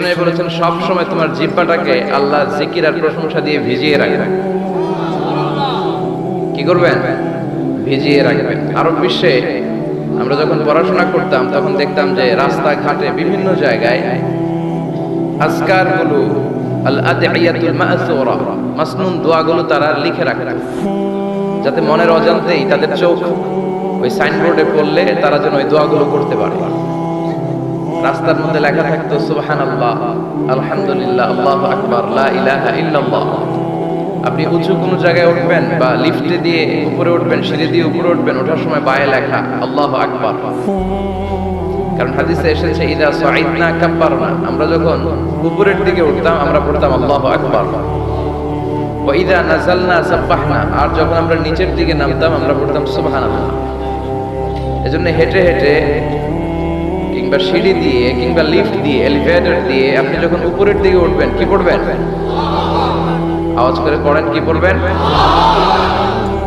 বিষ্ণু বলেছেন, সব সময় তোমার জিব্বাটাকে আল্লাহ জিকির আর প্রশংসা দিয়ে ভিজিয়ে রাখবে। কি করবেন? ভিজিয়ে রাখবেন আরব বিশ্বে আমরা যখন পড়াশোনা করতাম, তখন দেখতাম যে রাস্তাঘাটে বিভিন্ন জায়গায় আজকারগুলো আল মাসনুন দোয়াগুলো তারা লিখে রাখতেন যাতে মনের অজান্তেই তাদের চোখ ওই সাইনবোর্ডে পড়লে তারা যেন ওই দোয়াগুলো করতে পারে। রাস্তার মধ্যে লেখা থাকতো, সুবহানাল্লাহ, আলহামদুলিল্লাহ, আল্লাহু আকবার, লা ইলাহা ইল্লাল্লাহ। আপনি উঁচু কোনো জায়গায় উঠবেন বা লিফটে দিয়ে উপরে উঠবেন, সিঁড়ি দিয়ে উপরে উঠবেন, ওঠার সময় বায়ে লেখা, আল্লাহু আকবার। কারণ হাদিসে এসেছে, ইদা সাইদনা কাব্বারনা। আমরা যখন উপরের দিকে উঠতাম, আমরা পড়তাম, আল্লাহু আকবার। ওয়া ইদা নাযালনা সাব্বাহনা। আর যখন আমরা নিচের দিকে নামতাম, আমরা পড়তাম, সুবহানাল্লাহ। এজন্য হেঁটে হেঁটে কিংবা সিঁড়ি দিয়ে কিংবা লিফট দিয়ে এলিভেটর দিয়ে আপনি যখন উপরের দিকে উঠবেন, কি পড়বেন? আওয়াজ করে পড়েন, কি পড়বেন?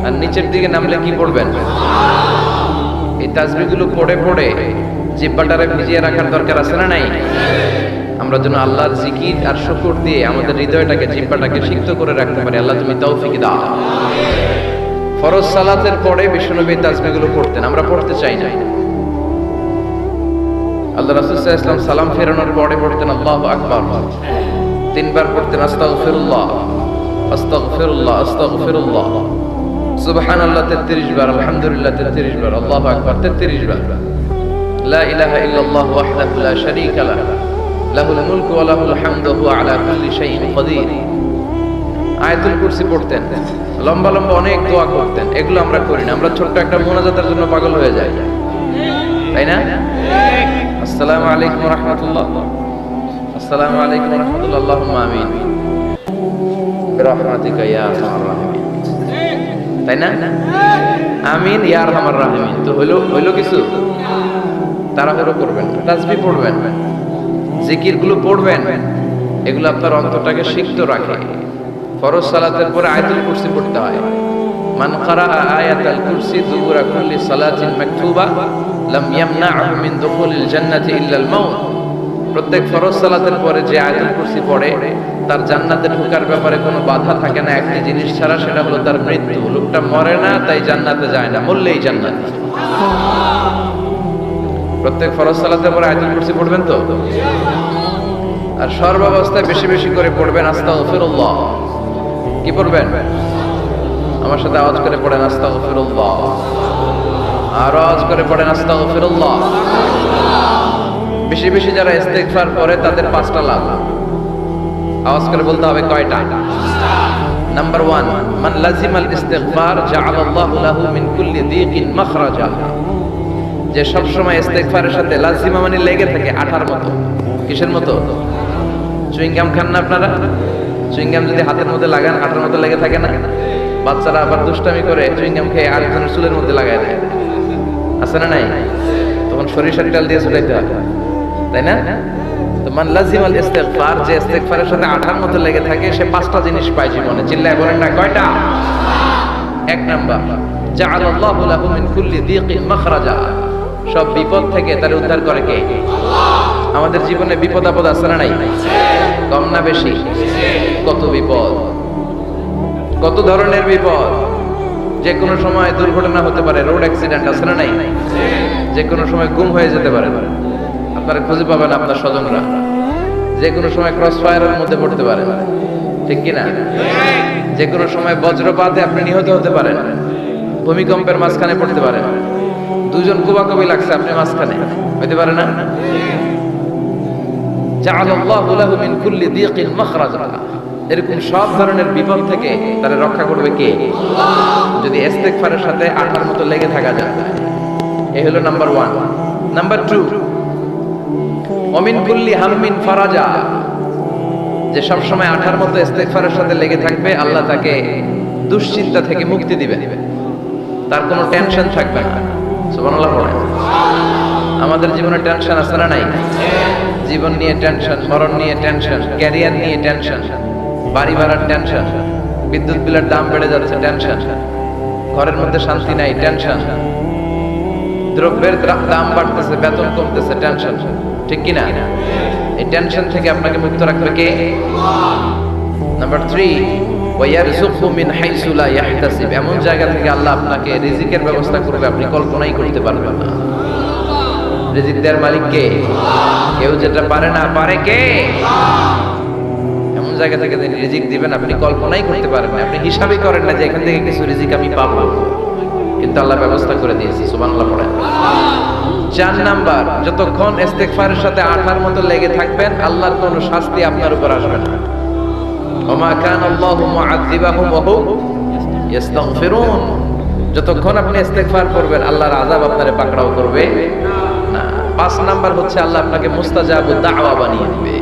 আর নিচের দিকে নামলে কি পড়বেন? এই তাজবিগুলো পড়ে পড়ে জিব্বাটারে ভিজিয়ে রাখার দরকার আছে না নাই? আমরা যেন আল্লাহর জিকির আর শুকুর দিয়ে আমাদের হৃদয়টাকে, জিব্বাটাকে সিক্ত করে রাখতে পারি। আল্লাহ তুমি তৌফিক দাও। ফরজ সালাতের পরে বিশ্বনবী তাজবিগুলো পড়তেন। আমরা পড়তে চাই না। আল্লাহ সাল্লাল্লাহু আলাইহি সালাম ফেরানোর পরে পড়তেন আল্লাহ আকবার। তিনবার পড়তেন, আস্তাগফিরুল্লাহ। আস্তাগফিরুল্লাহ আস্তাগফিরুল্লাহ। সুবহানাল্লাহ 33 বার, আলহামদুলিল্লাহ 33 বার, আল্লাহু আকবার 33 বার। লা ইলাহা ইল্লাল্লাহ ওয়াহদাহু লা শারীকা লাহ। লাহুল মুলকু ওয়া লাহুল হামদু ওয়া আলা কুল্লি শাইইন কাদির আয়াতুল কুরসি পড়তেন, লম্বা লম্বা অনেক দোয়া করতেন। এগুলো আমরা করি না, আমরা ছোট্ট একটা মোনাজাতের জন্য পাগল হয়ে যাই। তাই না? আসসালামু আলাইকুম রহমতুল্লাহ। আসসালামু আলাইকুম রহমতুল্লাহ, আল্লাহুম্মা আমিন। বিরহমাতিকা ইয়া আরহামার রাহিমিন। তাই না? আমিন, ইয়া আরহামার রাহিমিন। তো হইল হইল কিছু? তাড়াহুড়ো করবেন তাসবিহ পড়বেন। জিকিরগুলো পড়বেন। এগুলো আপনার অন্তরটাকে সিক্ত রাখে। ফরজ সালাতের পরে আয়াতুল কুরসি পড়তে হয়। মান কারা আয়াতুল কুরসি দুবুরা কুল্লি সালাতিন মাকতুবা প্রত্যেক ফরজ সালাতের পরে যে আয়াতুল কুরসি পড়ে, তার জান্নাতে ঢোকার ব্যাপারে কোনো বাধা থাকে না। একটি জিনিস ছাড়া সেটা হলো তার মৃত্যু। লোকটা মরে না, তাই জান্নাতে যায় না, মরলেই জান্নাত। প্রত্যেক ফরজ সালাতের পরে আয়াতুল কুরসি পড়বেন তো? আর সর্বাবস্থায় বেশি বেশি করে পড়বেন আস্তাগফিরুল্লাহ। কি পড়বেন? আমার সাথে আওয়াজ করে পড়েন আস্তাগফিরুল্লাহ। আর আওয়াজ করে পড়েন, আস্তাগফিরুল্লাহ। বেশি বেশি যারা ইস্তেগফার করে, তাদের পাঁচটা লাভ। আওয়াজ করে বলতে হবে কয়টা? নাম্বার ওয়ান মান লাজিমাল ইস্তেগফার, জাআলাল্লাহু লাহু মিন কুল্লি দীকিন মাখরাজা। যে সব সময় ইস্তেগফারের সাথে লাজিমা মানে লেগে থাকে আঠার মতো। কিসের মতো? চুইংগাম খান না আপনারা? চুইংগাম যদি হাতের মধ্যে লাগান, আঠার মতো লেগে থাকে না। বাচ্চারা আবার দুষ্টামি করে, চুইংগাম খেয়ে আরেকজনের চুলের মধ্যে লাগায় দেয়। আছে না নাই? তখন সরিষার তেল দিয়ে চুলাইতে হয়। তাই না? তো মান লাজিমাল ইস্তেগফার যে ইস্তেগফারের সাথে আঠার মতো লেগে থাকে সে পাঁচটা জিনিস পায় জীবনে। চিল্লায় বলেন না কয়টা? এক নাম্বার জাআলাল্লাহু লাহু মিন কুল্লি দীকিন মাখরাজা। সব বিপদ থেকে তার উদ্ধার করে কে? আমাদের জীবনে বিপদ আপদ আছে না নাই? কম না বেশি? কত বিপদ? কত ধরনের বিপদ? যে কোনো সময় দুর্ঘটনা হতে পারে রোড অ্যাক্সিডেন্ট আছে না নাই? যে কোনো সময় গুম হয়ে যেতে পারে। আপনারা খুঁজে পাবেন আপনার স্বজনরা। যে কোনো সময় ক্রস ফায়ারের মধ্যে পড়তে পারেন ঠিক কি না? যে কোনো সময় বজ্রপাতে আপনি নিহত হতে পারেন। ভূমিকম্পের মাঝখানে পড়তে পারেন দুজন কুবাকবি লাগছে আপনি মাঝখানে। হইতে পারে না? জাআলাল্লাহু লাহু মিন কুল্লি দীকিন মাখরাজা এরকম সব ধরনের বিপদ থেকে তারা রক্ষা করবে কে? যদি ইস্তেগফারের সাথে আঠার মতো লেগে থাকা যায়। এই হলো নাম্বার ওয়ান। নাম্বার টু, অমিন কুল্লি হাম্মিন ফারাজা। যে সব সময় আঠার মতো ইস্তেগফারের সাথে লেগে থাকবে, আল্লাহ তাকে দুশ্চিন্তা থেকে মুক্তি দিবে। তার কোনো টেনশন থাকবে না। সুবহানাল্লাহ পড়েন আমাদের জীবনে টেনশন আছে না নাই? জীবন নিয়ে টেনশন, মরণ নিয়ে টেনশন, ক্যারিয়ার নিয়ে টেনশন। বাড়ি ভাড়ার টেনশন বিদ্যুৎ বিলের দাম বেড়ে যাচ্ছে টেনশন ঘরের মধ্যে শান্তি নাই টেনশন দ্রব্যের দ্রা- দাম বাড়তেছে, বেতন কমতেছে টেনশন ঠিক কি না এই টেনশন থেকে আপনাকে মুক্ত রাখবে কে? নাম্বার থ্রি মিন এমন জায়গা থেকে আল্লাহ আপনাকে রিজিকের ব্যবস্থা করবে, আপনি কল্পনাই করতে পারবেন না। রিজিক দেওয়ার মালিক কে? কেউ যেটা পারে না, পারে কে? জায়গা থেকে তিনি রিজিক দিবেন, আপনি কল্পনাই করতে পারেন আপনি হিসাবই করেন না যে এখান থেকে কিছু রিজিক আমি পাবো। কিন্তু আল্লাহ ব্যবস্থা করে দিয়েছি, সুবহানাল্লাহ পড়েন। চার নাম্বার, যতক্ষণ ইস্তেগফারের সাথে আঠার মতো লেগে থাকবেন, আল্লাহর কোনো শাস্তি আপনার উপর আসবে না। যতক্ষণ আপনি ইস্তেগফার করবেন, আল্লাহর আযাব আপনারে পাকড়াও করবে পাঁচ নাম্বার হচ্ছে আল্লাহ আপনাকে মুস্তাজাবুদ দাওয়া বানিয়ে দিবে।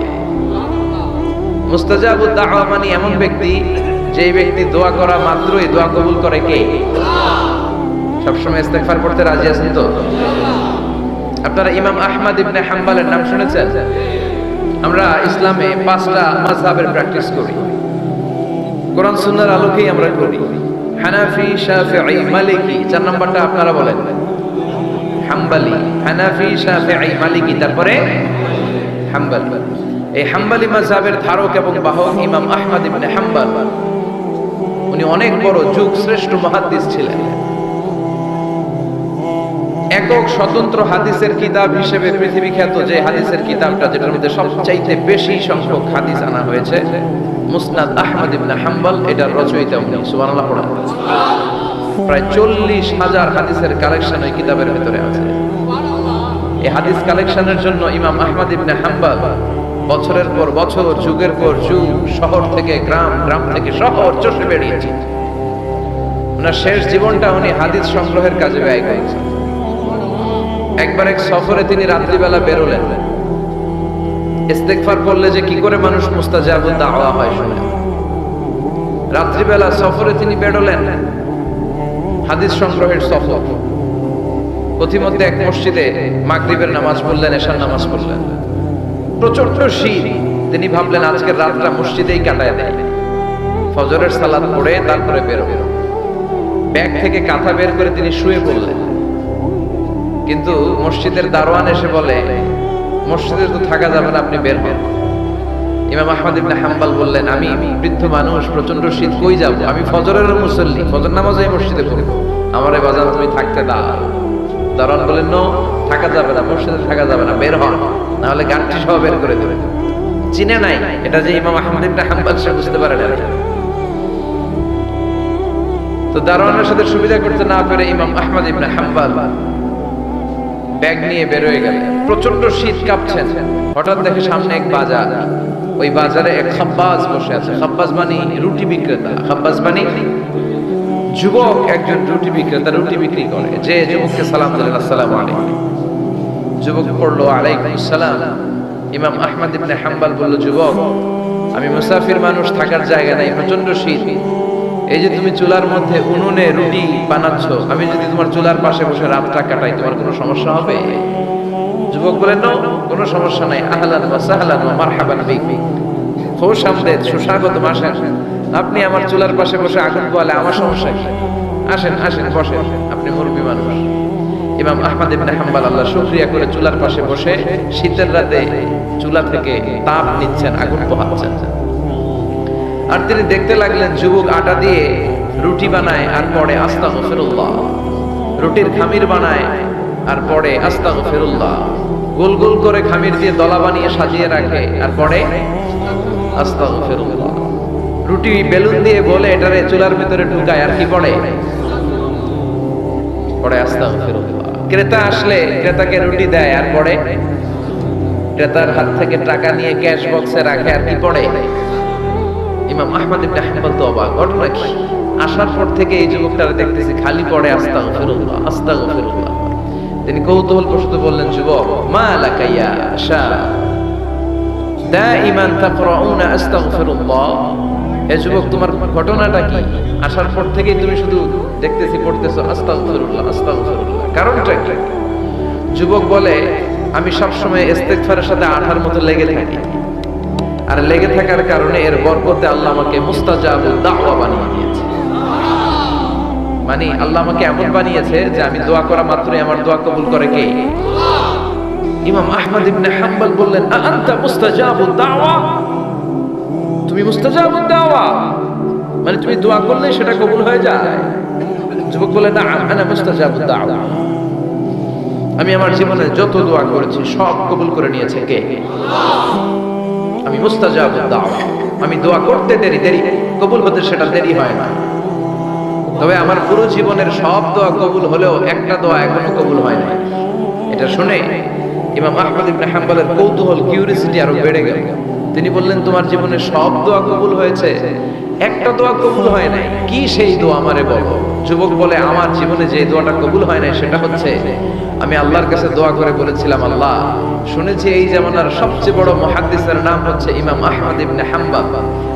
মুস্তাজাবুদ দাওয়া মানে এমন ব্যক্তি যেই ব্যক্তি দোয়া করা মাত্রই দোয়া কবুল করে কে? সবসময় রাজি আছেন তো? আপনারা ইমাম আহমদ ইবনে হাম্বালের নাম শুনেছেন? আমরা ইসলামে পাঁচটা মাযহাবের প্র্যাকটিস করি। কোরআন সুন্নাহর আলোকেই আমরা করি। হানাফি, শাফিঈ, মালিকি, চার নাম্বারটা আপনারা বলেন। হাম্বালি, হানাফি, শাফিঈ, মালিকি, তারপরে হাম্বালি। এই হাম্বালি মাযহাবের ধারক এবং বাহক ইমাম আহমদ ইবনে হাম্বাল, উনি অনেক বড় যুগ শ্রেষ্ঠ মুহাদ্দিস ছিলেন। একক স্বতন্ত্র হাদিসের কিতাব হিসেবে পৃথিবী খ্যাত যে হাদিসের কিতাবটা, যেটার মধ্যে সবচাইতে বেশি সংখ্যক হাদিস আনা হয়েছে, মুসনাদ আহমদ ইবনে হাম্বল, এটার রচয়িতা উনি, সুবহানাল্লাহ পড়া প্রায় চল্লিশ হাজার হাদিসের কালেকশন ওই কিতাবের ভিতরে আছে। এই হাদিস কালেকশনের জন্য ইমাম আহমদ ইবনে হাম্বল বছরের পর বছর, যুগের পর যুগ, শহর থেকে গ্রাম গ্রাম থেকে শহর চষে বেরিয়েছে ওনার শেষ জীবনটা উনি হাদিস সংগ্রহের কাজে ব্যয় করেছেন। একবার এক সফরে তিনি রাত্রিবেলা বেরোলেন। ইস্তেগফার করলে যে কি করে মানুষ মুস্তাজাবুদ দাওয়া হয় শুনে। রাত্রিবেলা সফরে তিনি বেরোলেন হাদিস সংগ্রহের সফর। পথিমধ্যে এক মসজিদে মাগরিবের নামাজ পড়লেন, এশার নামাজ পড়লেন। প্রচণ্ড শীত তিনি ভাবলেন, আজকের রাতটা মসজিদেই কাটায় দেয়। ফজরের সালাদ পড়ে তারপরে বেরোবেন ব্যাগ থেকে কাঁথা বের করে তিনি শুয়ে পড়লেন। কিন্তু মসজিদের দারোয়ান এসে বলে, মসজিদে তো থাকা যাবে না, আপনি বের হন। ইমাম আহমদ ইবনে হাম্বাল বললেন, আমি বৃদ্ধ মানুষ প্রচণ্ড শীত, কই যাব? আমি ফজরের মুসল্লি, ফজর নামাজে মসজিদে পড়ব আমার এই বাজার তুমি থাকতে দাও। দারোয়ান বলেন নো, থাকা যাবে না, মসজিদে থাকা যাবে না, বের হন। না হলে গানটি সহ বের করে দেবে চিনে নাই, এটা যে ইমাম আহমদ ইবনে হাম্বাল সে বুঝতে পারে না। তো দারোয়ানের সাথে সুবিধা করতে না পেরে ইমাম আহমদ ইবনে হাম্বাল ব্যাগ নিয়ে বেরোয় গেলেন। প্রচণ্ড শীত কাঁপছেন। হঠাৎ দেখে সামনে এক বাজার। ওই বাজারে এক খাব্বাজ বসে আছে। খাব্বাজ মানে রুটি বিক্রেতা। খাব্বাজ মানে যুবক একজন রুটি বিক্রেতা, রুটি বিক্রি করে। যে যুবককে সালাম দিলেন আসসালামু আলাইকুম। যুবক পড়ল আলাইকুম সালাম। ইমাম আহমদ ইবনে হাম্বাল বলল যুবক আমি মুসাফির মানুষ থাকার জায়গা নাই প্রচণ্ড শীত। এই যে তুমি চুলার মধ্যে উনুনে রুটি বানাচ্ছ আমি যদি তোমার চুলার পাশে বসে রাতটা কাটাই তোমার কোনো সমস্যা হবে? যুবক বলেন "No, কোনো সমস্যা নাই। আহলান ওয়া সাহলান ওয়া মারহাবান বিক খোশ আমদেদ সুস্বাগত আসেন আপনি আমার চুলার পাশে বসে আগুন পোয়ালে আমার সমস্যা আসেন আসেন বসেন। আপনি মুরব্বী মানুষ। ইমাম আহমদ ইবনে হাম্বাল আল্লাহ শুকরিয়া করে চুলার পাশে বসে শীতের রাতে চুলা থেকে তাপ নিচ্ছেন, আগুন পোহাচ্ছেন। আর তিনি দেখতে লাগলেন, যুবক আটা দিয়ে রুটি বানায় আর পরে আস্তা ফেরুল্লাহ রুটির খামির বানায় আর পরে আস্তা ফেরুল্লাহ গোল গোল করে খামির দিয়ে দলা বানিয়ে সাজিয়ে রাখে আর পরে আস্তা ফেরুল্লাহ রুটি বেলুন দিয়ে বলে এটারে চুলার ভিতরে ঢুকায়, আর কি পড়ে? পড়ে আস্তা ফেরুল্লাহ ক্রেতা আসলে ক্রেতাকে রুটি দেয় আর পরে ক্রেতার হাত থেকে টাকা নিয়ে ক্যাশ বক্সে রাখে আর কি পড়ে? ইমাম আহমদ ইবনে হাম্বল তো অবাক। ঘটনা কি? আসার পর থেকে এই যুবকটারে দেখতেছি খালি পড়ে, আস্তাগফিরুল্লাহ আস্তাগফিরুল্লাহ। তিনি কৌতূহল বললেন, যুবক, মা লাকা ইয়া শা তাকরাউনা আস্তাগফিরুল্লাহ। হে যুবক, তোমার ঘটনাটা কি? আসার পর থেকেই তুমি শুধু দেখতেছি, পড়তেছো কারণটা যুবক বলে, আমি সবসময় ইস্তেগফারের সাথে আঠার মতো লেগে থাকি। আর লেগে থাকার কারণে এর বরকতে আল্লাহ আমাকে মুস্তাজাবুদ দাওয়া বানিয়ে দিয়েছে। মানে আল্লাহ আমাকে এমন বানিয়েছে যে আমি দোয়া করা মাত্রই আমার দোয়া কবুল করে কে? ইমাম আহমদ ইবনে হাম্বল বললেন, "আ আনতা মুস্তাজাবুদ দাওয়া? তুমি মুস্তাজাবুদ দাওয়া। মানে তুমি দোয়া করলে সেটা কবুল হয়ে যায়। যুবক বললেন না আনা মুস্তাজাবুদ দাওয়া। আমি আমার জীবনে যত দোয়া করেছি, সব কবুল করে নিয়েছে কে? আমি মুস্তাজাবুদ দাওয়া। আমি দোয়া করতে দেরি দেরি। কবুল হতে সেটা দেরি হয় না। তবে আমার পুরো জীবনের সব দোয়া কবুল হলেও একটা দোয়া এখনও কবুল হয় না এটা শুনে ইমাম আহমদ ইবনে হাম্বলের কৌতূহল কিউরিসিটি আরও বেড়ে গেল। তিনি বললেন, তোমার জীবনে সব দোয়া কবুল হয়েছে। একটা দোয়া কবুল হয় নাই। কি সেই দোয়া আমারে বলো? যুবক বলে, আমার জীবনে যে দোয়াটা কবুল হয় নাই সেটা হচ্ছে, আমি আল্লাহর কাছে দোয়া করে বলেছিলাম, আল্লাহ, শুনেছি এই জামানার সবচেয়ে বড় মুহাদ্দিসের নাম হচ্ছে ইমাম আহমদ ইবনে হাম্বল।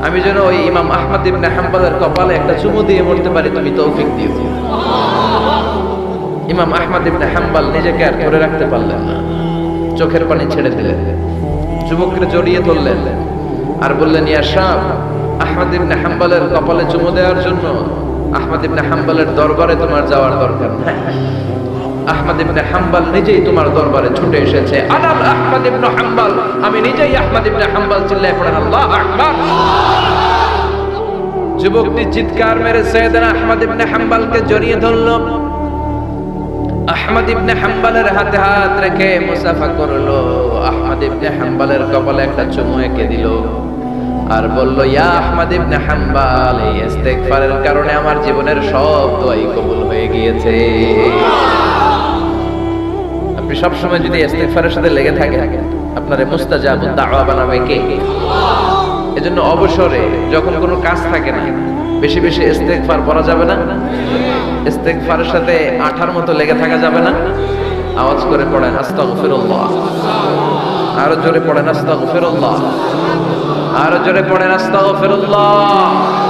আমি যেন ওই ইমাম আহমদ ইবনে হাম্বলের কপালে একটা চুমু দিয়ে মরতে পারি, তুমি তৌফিক দিও। ইমাম আহমদ ইবনে হাম্বল নিজেকে আর ধরে রাখতে পারলেন না। চোখের পানি ছেড়ে দিলেন। যুবককে জড়িয়ে ধরলেন আর বললেন, ইয়া শাহ, আহমদ ইবনে হাম্বলের কপালে চুমু দেওয়ার জন্য আহমদ ইবনে হাম্বলের দরবারে তোমার যাওয়ার দরকার নাই। আহমদ ইবনে হাম্বল নিজেই তোমার দরবারে ছুটে এসেছে। আনাল আহমদ ইবনে হাম্বল, আমি নিজেই আহমদ ইবনে হাম্বল চিল্লায় পড়েন আল্লাহ আকবার। যুবকটি চিৎকার মেরে সৈয়দনা আহমদ ইবনে হাম্বলকে জড়িয়ে ধরল। আহমদ ইবনে হাম্বলের হাতে হাত রেখে মুসাফা করল। আহমদ ইবনে হাম্বলের কপালে একটা চুমু এঁকে দিল আর বলল, ইয়া আহমদ ইবনে হাম্বল, এই ইস্তেগফারের কারণে আমার জীবনের সব দোয়াই কবুল হয়ে গিয়েছে। আপনি সব সময় যদি ইস্তেগফারের সাথে লেগে থাকেন, আপনার মুস্তাজাবুদ দাওয়া বানাবে কে? এজন্য অবসরে যখন কোনো কাজ থাকে না, বেশি বেশি ইস্তেগফার পড়া যাবে না? ইস্তেগফারের সাথে আঠার মতো লেগে থাকা যাবে না? আওয়াজ করে পড়েন, আস্তাগফিরুল্লাহ। আরও জোরে পড়েন আস্তাগফিরুল্লাহ। আরও জোরে পড়েন আস্তাগফিরুল্লাহ।